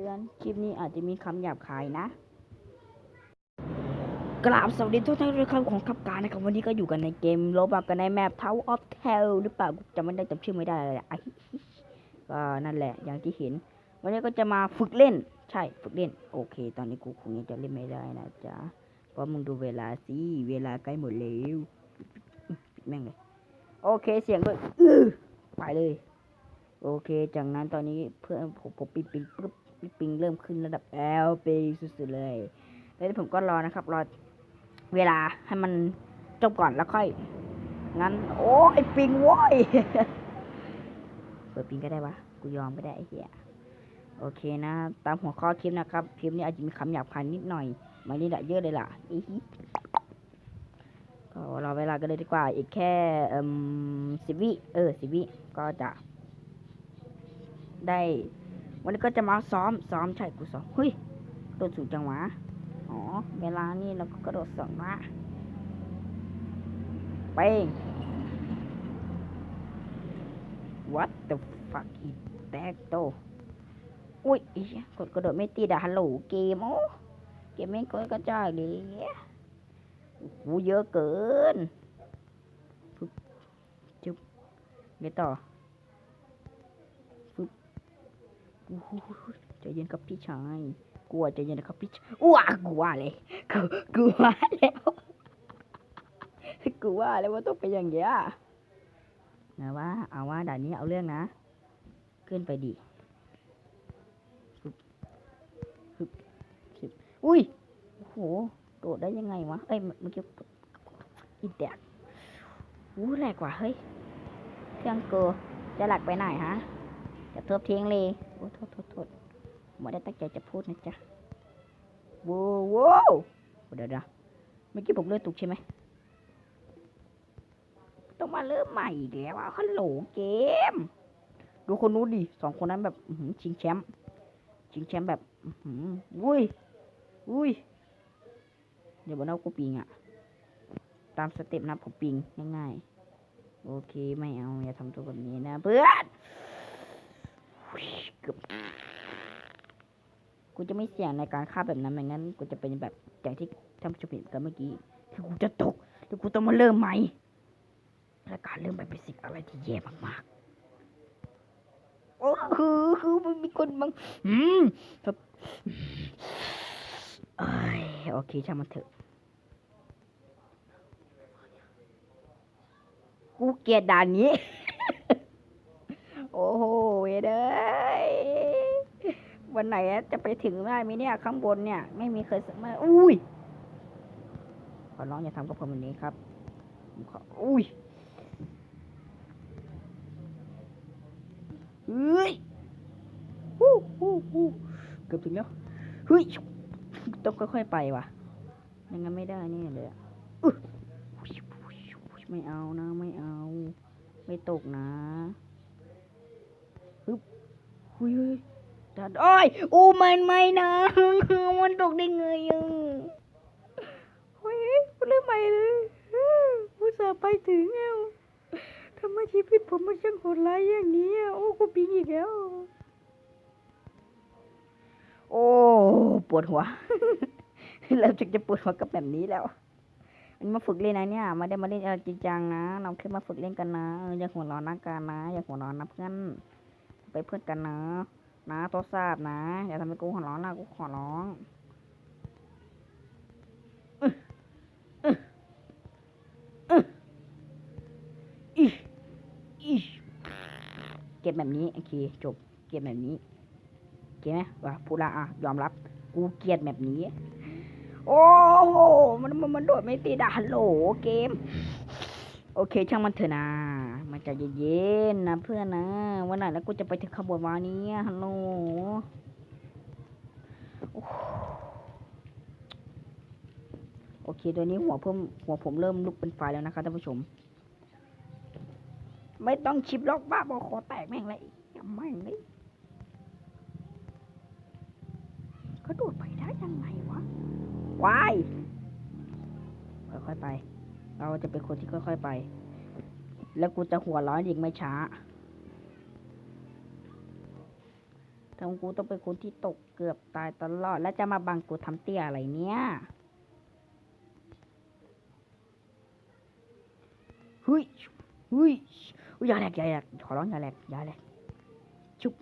ตือนคลิปนี้อาจจะมีคำหยาบคายนะ กราบสวัสดีทุกท่านด้วยครับของขับการนะครับวันนี้ก็อยู่กันในเกมโลบักกันในแมป Tower of Hell หรือเปล่าจำไม่ได้จำชื่อไม่ได้เลยอะอะก็นั่นแหละอย่างที่เห็น วันนี้ก็จะมาฝึกเล่น ใช่ฝึกเล่น โอเค ตอนนี้กูคงยังจะเล่นไม่ได้นะจ๊ะเพราะมึงดูเวลาสิเวลาใกล้หมดแล้วปิดแม่งเลยโอเคเสียงก็ไปเลย โอเค จากนั้นตอนนี้เพื่อนผมผมปิงปิงปุ๊บ ปิงเริ่มขึ้นระดับ L ไปสุดๆเลยแล้วผมก็รอนะครับ รอเวลาให้มันจบก่อนแล้วค่อย งั้น โอ้ยปิงโว้ยเปิดปิงก็ได้วะ กูยอมก็ได้ไอ้เหี้ยโอเคนะ ตามหัวข้อคลิปนะครับ คลิปนี้อาจจะมีคำหยาบคายนิดหน่อยมานี่แหละเยอะเลยล่ะอีฮิก็รอเวลากันเลยดีกว่า อีกแค่สิบวิเออสิบวิก็จะได้ วันนี้ก็จะมาซ้อมซ้อมใช่กูซ้อมเฮ้ยโดดสูงจังหวะอ๋อเวลานี่เราก็กระโดดสองละเป้ง what the fuck is that โตอุ้ยอีเหี้ยกดกระโดดไม่ติดอะฮัลโหลเกมโอ้เกมไม่กดกระจายเลยโอ้โหเยอะเกินปึ๊บจุ๊บไงต่อปึ๊บโอ้โห ใจเย็นครับพี่ชาย กลัวใจเย็นนะครับพี่ชายอ้วกลัวเลยกลัวกลัวแล้วกลัวแล้วว่าต้องเป็นอย่างเงี้ยนะว่าเอาว่าด่านนี้เอาเรื่องนะ ขึ้นไปดิฮึบฮึบฮึบอุ้ยโอ้โห โดดได้ยังไงวะ เอ้ยเมื่อกี้อีแดกอู้แหลกว่ะเฮ้ย เครื่องเกอจะหลักไปไหนฮะ จะเทิบทิ้งเลย อ้โทษโทษโทษไม่ได้ตั้งใจจะพูดนะจ๊ะว้าวว้าวเดี๋ยวเดี๋ยวเมื่อกี้ผมเลือดตกใช่ไหมต้องมาเริ่มใหม่อีกแล้วอะฮัลโหลเกม ดูคนนู้นดิสองคนนั้นแบบอื้อหือชิงแชมป์ชิงแชมป์แบบอื้อหืออุ้ยอุ้ยเดี๋ยวบอกนะว่ากูปิงอะตามสเต็ปนะผมปิงง่ายๆโอเคไม่เอาอย่าทำตัวแบบนี้นะเพื่อนอุ๊ย เกือบกูจะไม่เสี่ยงในการฆ่าแบบนั้นไม่งั้นกูจะเป็นแบบอย่างที่ท่านผู้ชมเห็นกันเมื่อกี้คือกูจะตกแล้วกูต้องมาเริ่มใหม่และการเริ่มใหม่เป็นสิ่งอะไรที่แย่มากๆโอ้คือคือมันมีคนบางอืมครับเอ้ยโอเคช่างมันเถอะกูเกลียดด่านนี้ โอ้โหเว้เด้วันไหนจะไปถึงได้ไหมเนี่ย ข้างบนเนี่ย ไม่มีเคยสมาอุ้ยขอร้องอย่าทำกับผมแบบนี้ครับผมขออุ้ยเฮ้ยฮู้ฮู้ฮู้เกือบถึงแล้วเฮ้ยต้องค่อยๆไปว่ะไม่งั้นไม่ได้นี่เลยอะอึ๊ะไม่เอานะ ไม่เอา ไม่ตกนะ ฮึบหุยเฮ้ยดัดอ้ยอู้มันไม่นะ มันตกได้ไงอะเฮ้ยเรื่องใหม่เลยอุตส่าไปถึงแล้วทำไมชีวิตผมมันช่างโหดร้ายอย่างนี้อะโอ้กูปิงอีกแล้ว โอ้ปวดหัวเริ่มจากจะปวดหัวกับแบบนี้แล้วอันมาฝึกเล่นนะเนี่ยมาได้มาเล่นอะไรจริงจังนะ เราแค่มาฝึกเล่นกันนะอออย่าหัวร้อนนะกันนะอย่าหัวร้อนนะเพื่อน ไปเพื่อนกันนะ นะตัวทราบนะ อย่าทำให้กูหัวร้อนนะกูขอร้องเก็บแบบนี้โอเคจบเก็บแบบนี้โอเคไหมว่าพูดละอะยอมรับ กูเกลียดแบบนี้ โอ้โหมันมันมันโดดไม่ติดอะฮัลโหลเกม โอเคช่างมันเถอะนะ มันใจะเย็นๆนะเพื่อนนะวันไหนแล้วกูจะไปถึงขบวนวานี้ฮัลโหลโอ้โอเคตัวนี้หัวเพิ่มหัวผมเริ่มลุกเป็นไฟแล้วนะคะท่านผู้ชม ไม่ต้องชิปล็อกบ้าบอคอแตกแม่งเลยอย่าแม่งเลยกระโดดไปได้ยังไงวะวายค่อยๆไป เราจะเป็นคนที่ค่อย ๆ ไป แล้วกูจะหัวร้อนอีกไม่ช้าทำกูต้องเป็นคนที่ตกเกือบตายตลอด แล้วจะมาบังกูทำเตี้ยอะไรเนี่ยเฮ้ยเฮ้ยอุ๊ยอย่าแหลกอย่าแหลกขอร้องอย่าแหลกอย่าแหลกชุบ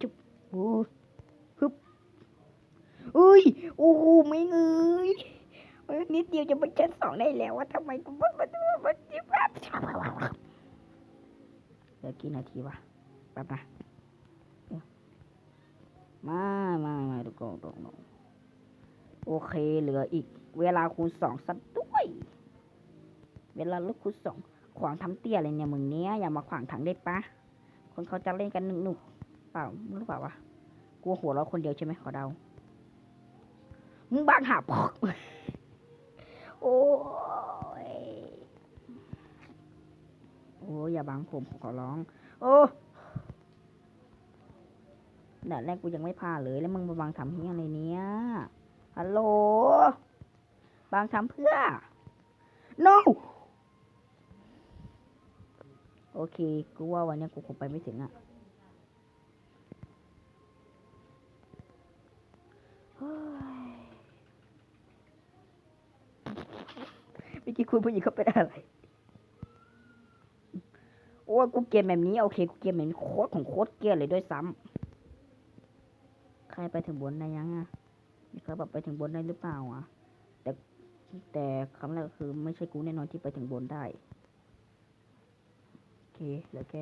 ชุบโอ้ฮึบเอ้ยโอ้โหไม่เงยเอ้ยนิดเดียวจะไปชั้นสองได้แล้วว่าทำไมกูมันมันมันจิบแบบ เหลือกี่นาทีวะแป๊บนะมามามาดูกอนดูก่อนโอเค เหลืออีก เวลาคูณสองสักด้วย เวลาลูกคูณสองขวางทำเตี้ยอะไรเนี่ยมึงเนี้ยอย่ามาขวางทางได้ปะคนเขาจะเล่นกันหนุกๆเปล่าหรือเปล่าวะกลัวหัวเราคนเดียวใช่ไหมขอเดามึงบ้างหาพอกโอ้ย โอ้ยอย่าบังผมขอร้อง โอ้ด่านแรกกูยังไม่พาเลยแล้วมึงมาบังทำเฮียอะไรเนี้ยฮัลโหลบังทำเพื่อ no โอเค กูว่าวันเนี้ยกูคงไปไม่ถึงอะเฮ้ยเมื่อกี้คุณผู้หญิงเขาเป็นอะไร โอ้ยกูเกมแบบนี้โอเคกูเกมแบบนี้โคตรของโคตรเกลียดเลยด้วยซ้ำใครไปถึงบนได้ยังอะมีใครแบบไปถึงบนได้หรือเปล่าอะ แต่แต่คำแรกคือไม่ใช่กูแน่นอนที่ไปถึงบนได้โอเคเหลือแค่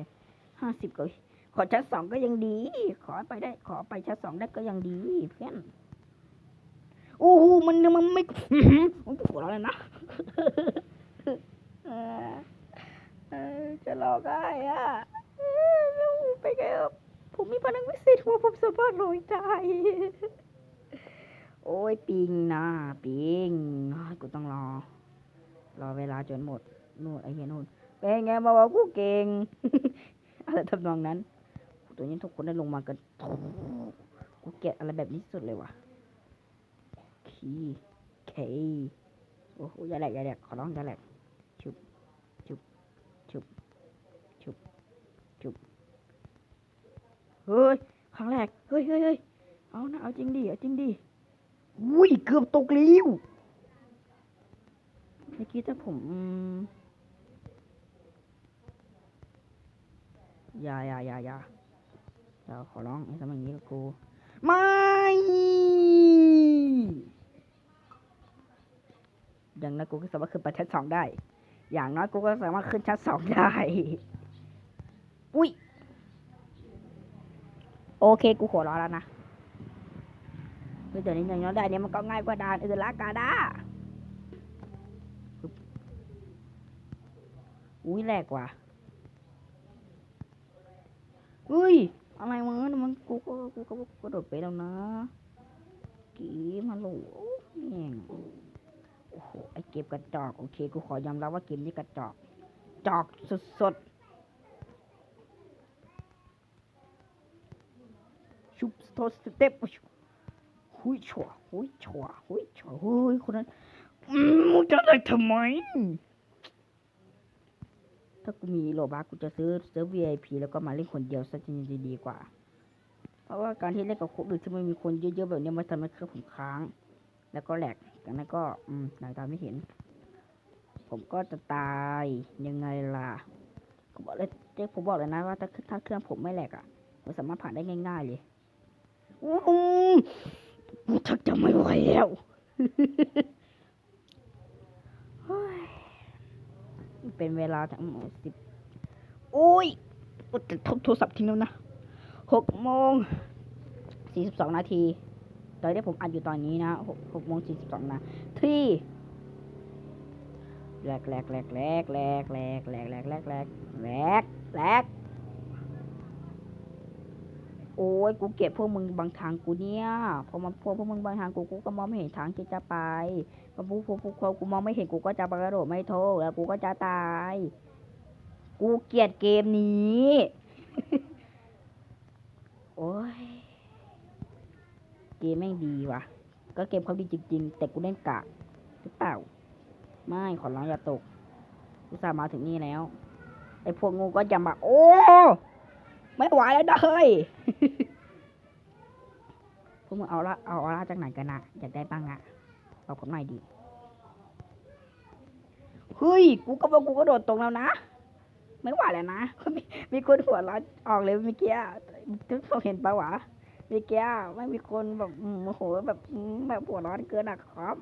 ห้าสิบก็ขอชั้นสองก็ยังดี ขอไปได้ ขอไปชั้นสองได้ก็ยังดีเพื่อนโอ้โหมันมันไม่มันปวดแล้วนะ จะหลอกได้อะล้วไปไงครับผมมีพลังวิเศษหัวผมสามารถลอยได้โอ้ยปิงนะปิงอ้กูต้องรอ รอเวลาจนหมดนู่นไอ้เหี้ยนู่นเป็นไงมาว่ากูเก่งอะไรทำนองนั้น ตัวนี้ทุกคนได้ลงมากันกูเกลียดอะไรแบบนี้สุดเลยว่ะคีเคโอ้โหอย่าแหลกอย่าแหลกขอร้องอย่าแหลกชุบชุบชุบชุบ เฮ้ยครั้งแรก เฮ้ยเฮ้ยเฮ้ยเอานะเอาจริงดิเอาจริงดิอุ้ยเกือบตกลิ้วเมื่อกี้ถ้าผมอย่าอย่าอย่าอย่าอย่าขอร้องไอ้ทำอย่างนี้กับกูไม่อย่างน้อยกูก็สามารถขึ้นไปชั้นสองได้ อย่างน้อยกูก็สามารถขึ้นชั้นสองได้ อุ้ย โอเคกูขอรอแล้วนะเฮ้ยเดี๋ยวนี้อย่างน้อยได้เนี่ยมันก็ง่ายกว่าด่านอื่นละกาดาอุ้ยแหลกว่ะอุ้ย อะไรมึงมันกูก็กูก็กระโดดไปแล้วนะกีมาโหลแม่งโอ้โหไอเกมกระจอก โอเค กูขอยอมรับว่าเกมนี้กระจอก จอกสดๆ ชุบสโตสเต็ปหุยชัวหุยชัวหุยชัวหุยคนนั้นอืมมึงจะได้ทำไม ถ้ากูมีโลบากูจะซื้อซื้อ VIP แล้วก็มาเล่นคนเดียวซะจะดีกว่า เพราะว่าการที่เล่นกับคนอื่นที่ไม่มีคนเยอะๆแบบนี้มันทำให้เครื่องผมค้าง แล้วก็แหลกกันนั้นก็อืมหนังตาไม่เห็น ผมก็จะตายยังไงล่ะผมบอกเลยเจ๊ผมบอกเลยนะว่าถ้าถ้าเครื่องผมไม่แหลกอะผมสามารถผ่านได้ง่าย ๆเลย ชักจะไม่ไหวแล้วเฮ้ยเป็นเวลาทั้งหมดสิบโอ้ยกูจะทบโทรศัพท์ทิ้งแล้วนะหกโมงสี่สิบสองนาทีตอนที่ผมอัดอยู่ตอนนี้นะหกหกโมงสี่สิบสองนาทีแลกแหลกแหลกแหลกแหลกแหลกแหลกแหลกแหลกแหลกแหลกแหลก โอ้ยกูเก็บพวกมึงบางทางกูเนี่ย พอมาพวกพวกมึงบางทางกูกูก็มองไม่เห็นทางที่จะไปพอพวกพวกพวกกูมองไม่เห็นกูก็จะกระโดดไม่โทษแล้วกูก็จะตาย กูเกลียดเกมนี้ โอ้ย เกมแม่งดีว่ะ ก็เกมเขาดีจริง ๆ แต่กูเล่นกากหรือเปล่า ไม่ขอร้องอย่าตกกูสามาถึงนี่แล้วไอ้พวกงูก็จะมาโอ้ ไม่ไหวแล้วนะเฮ้ยพวกมึงเอาละเอาออร่าจากไหนกันนะอยากได้บ้างอะบอกผมหน่อยดิเฮ้ยกูก็บอกกูก็โดดตรงแล้วนะไม่ไหวแล้วนะมีมีคนหัวเราะออกเลยเมื่อกี้ทุกคนเห็นปะวะเมื่อกี้ไม่มีคนแบบโอืมโหแบบแบบหัวร้อนเกินอะครับ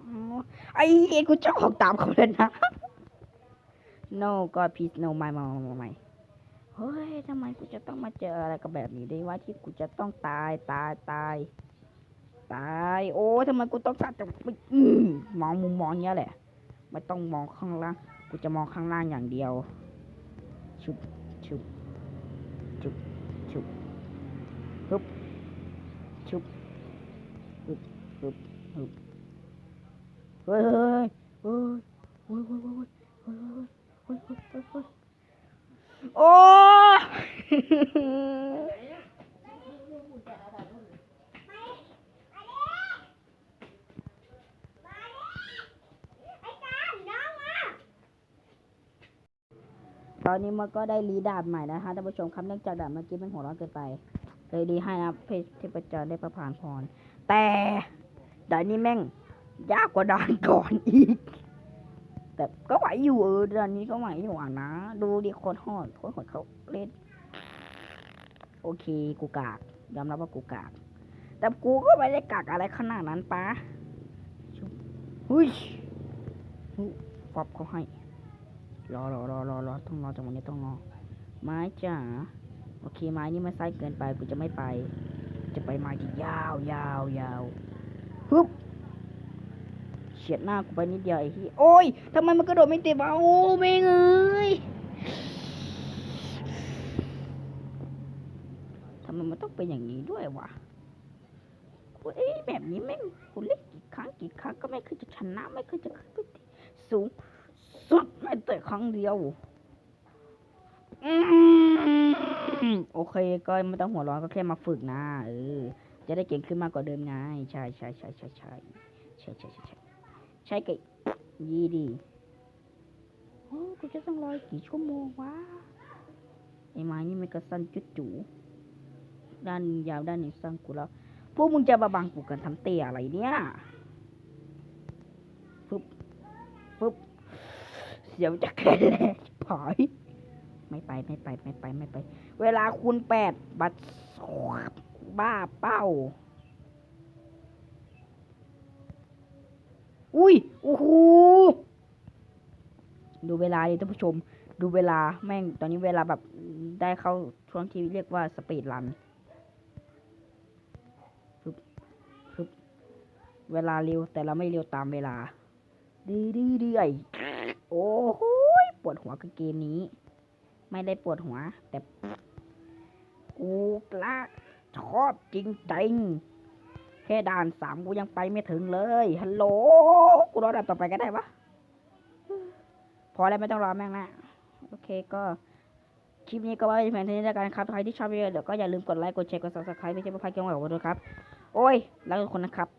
ไอ้เหี้ยกูจะออกตามเขาเลยนะ no god please no my my my my เฮ้ยทำไมกูจะต้องมาเจออะไรกับแบบนี้ได้ว่าที่กูจะต้องตายตายตาย ตาย โอ้ทำไมกูต้องตัดจากอืมมองมุมมองเนี้ยแหละไม่ต้องมองข้างล่าง กูจะมองข้างล่างอย่างเดียว ชุบชุบชุบชุบฮึบชุบฮึบฮึบฮึบเฮ้ยเฮ้ยเฮ้ยเฮ้ยเฮ้ยเฮ้ยเฮ้ยเฮ้ยเฮ้ย โอ้ตอนนี้มันก็ได้รีดาบใหม่นะคะท่านผู้ชมครับเนื่องจากดาบเมื่อกี้มันหัวร้อนเกินไปเลยดีให้นะเพชรเทพเจ้าได้ประพานพร แต่ดานนี้แม่งยากกว่าดานก่อนอีก แต่ก็ไหวอยู่เออด่านนี้ก็ไหวอยู่อะนะ ดูดิโคนหอดโคนหอดเขาเล่น โอเค กูกากยอมรับว่ากูกาก แต่กูก็ไม่ได้กากอะไรขนาดนั้นปะหุ้ยหุ้ยฟับเขาให้ รอรอรอรอรอต้องรอจังหวะนี้ต้องรอ ไม้จ๋า โอเคไม้นี่มันไส้เกินไป กูจะไม่ไป จะไปไม้ที่ยาวยาวยาว ฉียดหน้ากูไปนิดเดียวไอ้ที่โอ้ยทำไมมันกระโดดไม่เติดวะโอ้ไม่งเอ้ยทำไมมันต้องเป็นอย่างนี้ด้วยวะกูเอ้ยแบบนี้แม่งกูเล่นกี่ครั้งกี่ครั้งก็ไม่เคยจะชนะไม่เคยจะขึ้นไปสูงสุดไม่แต่ครั้งเดียวอืมโอเคก็ไม่ต้องหัวร้อนก็แค่มาฝึกนะเออจะได้เก่งขึ้นมากกว่าเดิมไงใช่ใช่ใช่ใช่ใช่ใช่ใช่ใช่ ใช่กี่ยีดีโอ้กูจะต้องรอกี่ชั่วโมงวะไอ้ไม้นี่มันก็สั้นจุดจูด้านยาวด้านนึ่งสั้นกูแล้ว พวกมึงจะมาบังกูกันทำเตะอะไรเนี่ยฟึบฟึบเสียวจะแค่แหลกผายไม่ไปไม่ไปไม่ไปไม่ไป เวลาคูณแปดบัตรบ้าเป้า อุ้ยโอ้โหดูเวลาดิท่านผู้ชม ดูเวลาแม่งตอนนี้เวลาแบบได้เข้าช่วงที่เรียกว่าสปีดรันซึบซึบเวลาเร็วแต่เราไม่เร็วตามเวลาดื้อดื้อดื้อไอโอ้โหปวดหัวกับเกมนี้ ไม่ได้ปวดหัว แต่ กูละชอบจริงจริง แค่ด่านสามกูยังไปไม่ถึงเลยฮัลโหลกูรอด่านต่อไปก็ได้ปะพอแล้วไม่ต้องรอแม่งละโอเคก็คลิปนี้ก็ไว้เป็นเทนี้แล้วกันครับใครที่ชอบวิดีโอเดี๋ยวก็อย่าลืมกดไลค์กดแชร์กดซับสไคร b e ไม่ใช่เพื่อพลาดเกมใหม่ของผมด้วยครับ โอ้ย แล้วทุกคนนะครับ